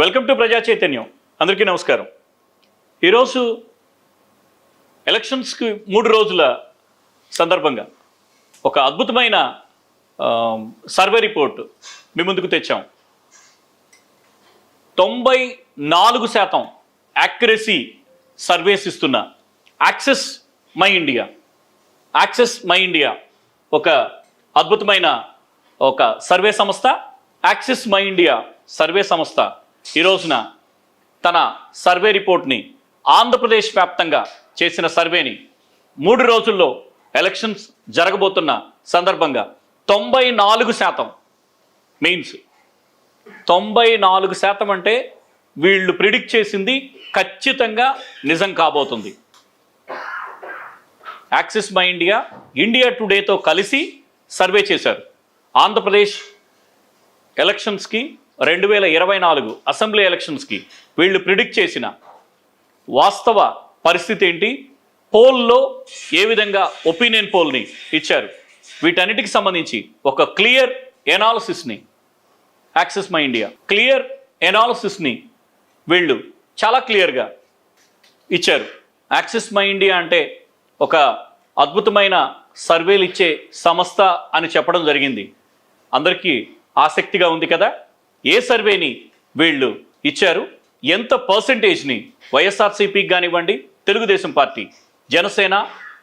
Welcome to ప్రజా చైతన్యం. అందరికీ నమస్కారం. ఈరోజు ఎలక్షన్స్కి మూడు రోజుల సందర్భంగా ఒక అద్భుతమైన సర్వే రిపోర్ట్ మీ ముందుకు తెచ్చాం. తొంభై నాలుగు శాతం యాక్యురసీ సర్వేస్ ఇస్తున్న Axis My India. Axis My India ఒక అద్భుతమైన ఒక సర్వే సంస్థ యాక్సెస్ మై ఇండియా సర్వే సంస్థ ఈ రోజున తన సర్వే రిపోర్ట్ని ఆంధ్రప్రదేశ్ వ్యాప్తంగా చేసిన సర్వేని మూడు రోజుల్లో ఎలక్షన్స్ జరగబోతున్న సందర్భంగా తొంభై నాలుగు శాతం మెయిన్స్ తొంభై నాలుగు శాతం అంటే వీళ్ళు ప్రిడిక్ట్ చేసింది ఖచ్చితంగా నిజం కాబోతుంది. యాక్సిస్ మై ఇండియా ఇండియా టుడేతో కలిసి సర్వే చేశారు. ఆంధ్రప్రదేశ్ ఎలక్షన్స్కి రెండు వేల ఇరవై నాలుగు అసెంబ్లీ ఎలక్షన్స్కి వీళ్ళు ప్రిడిక్ట్ చేసిన వాస్తవ పరిస్థితి ఏంటి? పోల్లో ఏ విధంగా ఒపీనియన్ పోల్ని ఇచ్చారు? వీటన్నిటికి సంబంధించి ఒక క్లియర్ ఎనాలిసిస్ని యాక్సెస్ మై ఇండియా క్లియర్ ఎనాలిసిస్ని వీళ్ళు చాలా క్లియర్గా ఇచ్చారు. యాక్సెస్ మై ఇండియా అంటే ఒక అద్భుతమైన సర్వేలు ఇచ్చే సంస్థ అని చెప్పడం జరిగింది. అందరికీ ఆసక్తిగా ఉంది కదా? ఏ సర్వేని వీళ్ళు ఇచ్చారు? ఎంత పర్సంటేజ్ని వైఎస్ఆర్సీపీకి కానివ్వండి తెలుగుదేశం పార్టీ జనసేన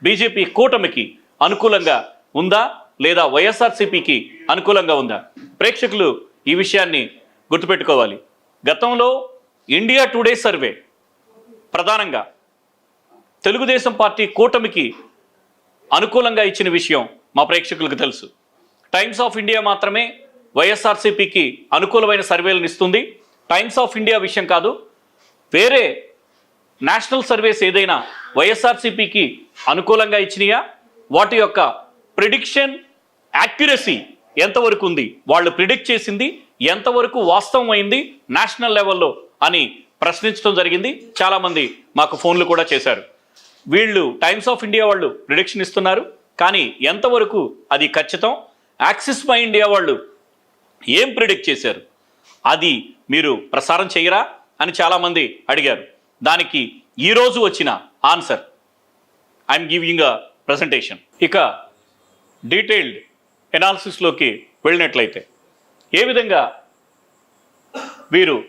బీజేపీ కూటమికి అనుకూలంగా ఉందా? లేదా వైఎస్ఆర్సీపీకి అనుకూలంగా ఉందా? ప్రేక్షకులు ఈ విషయాన్ని గుర్తుపెట్టుకోవాలి. గతంలో ఇండియా టుడే సర్వే ప్రధానంగా తెలుగుదేశం పార్టీ కూటమికి అనుకూలంగా ఇచ్చిన విషయం మా ప్రేక్షకులకు తెలుసు. టైమ్స్ ఆఫ్ ఇండియా మాత్రమే వైఎస్ఆర్సీపీకి అనుకూలమైన సర్వేలను ఇస్తుంది. టైమ్స్ ఆఫ్ ఇండియా విషయం కాదు. వేరే నేషనల్ సర్వేస్ ఏదైనా వైఎస్ఆర్సీపీకి అనుకూలంగా ఇచ్చినాయా? వాటి యొక్క ప్రిడిక్షన్ యాక్యురసీ ఎంతవరకు ఉంది? వాళ్ళు ప్రిడిక్ట్ చేసింది ఎంతవరకు వాస్తవం అయింది? నేషనల్ లెవెల్లో అని ప్రశ్నించడం జరిగింది. చాలామంది మాకు ఫోన్లు కూడా చేశారు. వీళ్ళు టైమ్స్ ఆఫ్ ఇండియా వాళ్ళు ప్రిడిక్షన్ ఇస్తున్నారు. కానీ ఎంతవరకు అది ఖచ్చితం? యాక్సిస్ మై ఇండియా వాళ్ళు ఏం ప్రిడిక్ట్ చేశారు? అది మీరు ప్రసారం చేయరా? అని చాలామంది అడిగారు. దానికి ఈరోజు వచ్చిన answer I'm giving a presentation ఇక డీటెయిల్డ్ ఎనాలిసిస్లోకి వెళ్ళినట్లయితే ఏ విధంగా వీరు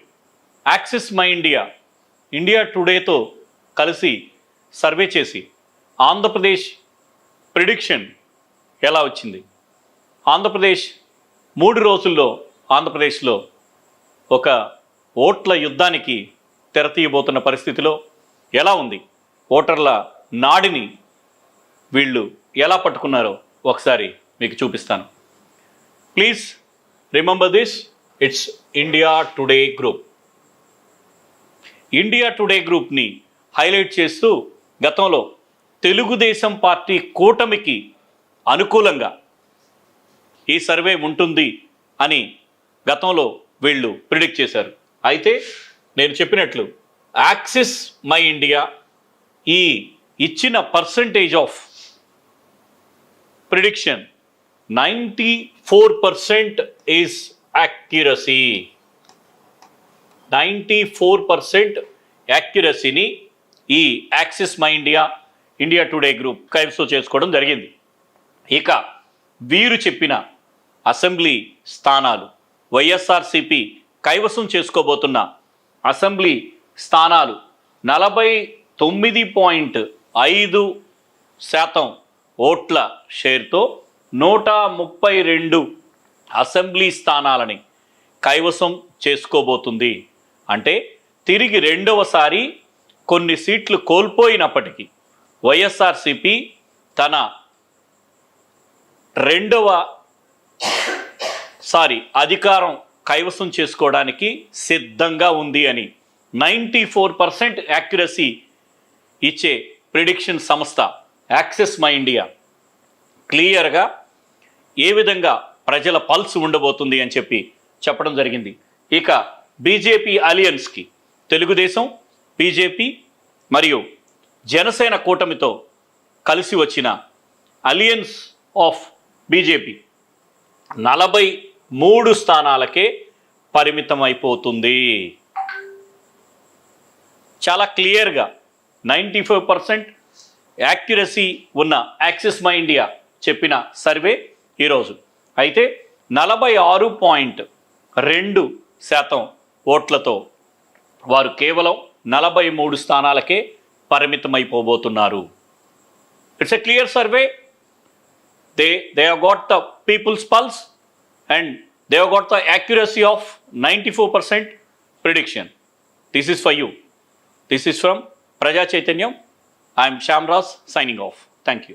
యాక్సిస్ మై ఇండియా ఇండియా టుడేతో కలిసి సర్వే చేసి ఆంధ్రప్రదేశ్ ప్రిడిక్షన్ ఎలా వచ్చింది? ఆంధ్రప్రదేశ్ మూడు రోజుల్లో ఆంధ్రప్రదేశ్లో ఒక ఓట్ల యుద్ధానికి తెరతీయబోతున్న పరిస్థితిలో ఎలా ఉంది? ఓటర్ల నాడిని వీళ్ళు ఎలా పట్టుకున్నారో ఒకసారి మీకు చూపిస్తాను. Please remember this it's India Today group India Today గ్రూప్ని హైలైట్ చేస్తూ గతంలో తెలుగుదేశం పార్టీ కూటమికి అనుకూలంగా ఈ సర్వే ఉంటుంది అని గతంలో వీళ్ళు ప్రిడిక్ట్ చేశారు. అయితే నేను చెప్పినట్లు యాక్సిస్ మై ఇండియా ఈ ఇచ్చిన percentage of prediction ninety four percent is accuracy. Ninety four percent యాక్యురసీని ఈ Axis My India India Today group కైవసం చేసుకోవడం జరిగింది. ఇక వీరు చెప్పిన అసెంబ్లీ స్థానాలు. వైఎస్ఆర్సిపి కైవసం చేసుకోబోతున్న అసెంబ్లీ స్థానాలు నలభై తొమ్మిది పాయింట్ ఐదు శాతం ఓట్ల షేర్తో నూట ముప్పై రెండు అసెంబ్లీ స్థానాలని కైవసం చేసుకోబోతుంది. అంటే తిరిగి రెండవసారి కొన్ని సీట్లు కోల్పోయినప్పటికీ వైఎస్ఆర్సిపి తన రెండవ సారీ అధికారం కైవసం చేసుకోవడానికి సిద్ధంగా ఉంది అని. నైంటీ ఫోర్ పర్సెంట్ యాక్యురసీ ఇచ్చే ప్రిడిక్షన్ సంస్థ యాక్సెస్ మై ఇండియా. క్లియర్గా ఏ విధంగా ప్రజల పల్స్ ఉండబోతుంది అని చెప్పి చెప్పడం జరిగింది. ఇక బీజేపీ అలియన్స్కి తెలుగుదేశం బీజేపీ మరియు జనసేన కూటమితో కలిసి వచ్చిన అలియన్స్ ఆఫ్ బీజేపీ. నలభై మూడు స్థానాలకే పరిమితం అయిపోతుంది చాలా క్లియర్గా నైంటీ ఫైవ్ పర్సెంట్ యాక్యురసీ ఉన్న యాక్సిస్ మై ఇండియా చెప్పిన సర్వే ఈరోజు. అయితే నలభై ఆరు పాయింట్ రెండు శాతం ఓట్లతో వారు కేవలం నలభై మూడు స్థానాలకే పరిమితమైపోబోతున్నారు. It's a clear survey. They they have got the People's Pulse. And they have got the accuracy of 94% prediction. This is for you. This is from praja chaitanyam i am shamras signing off. Thank you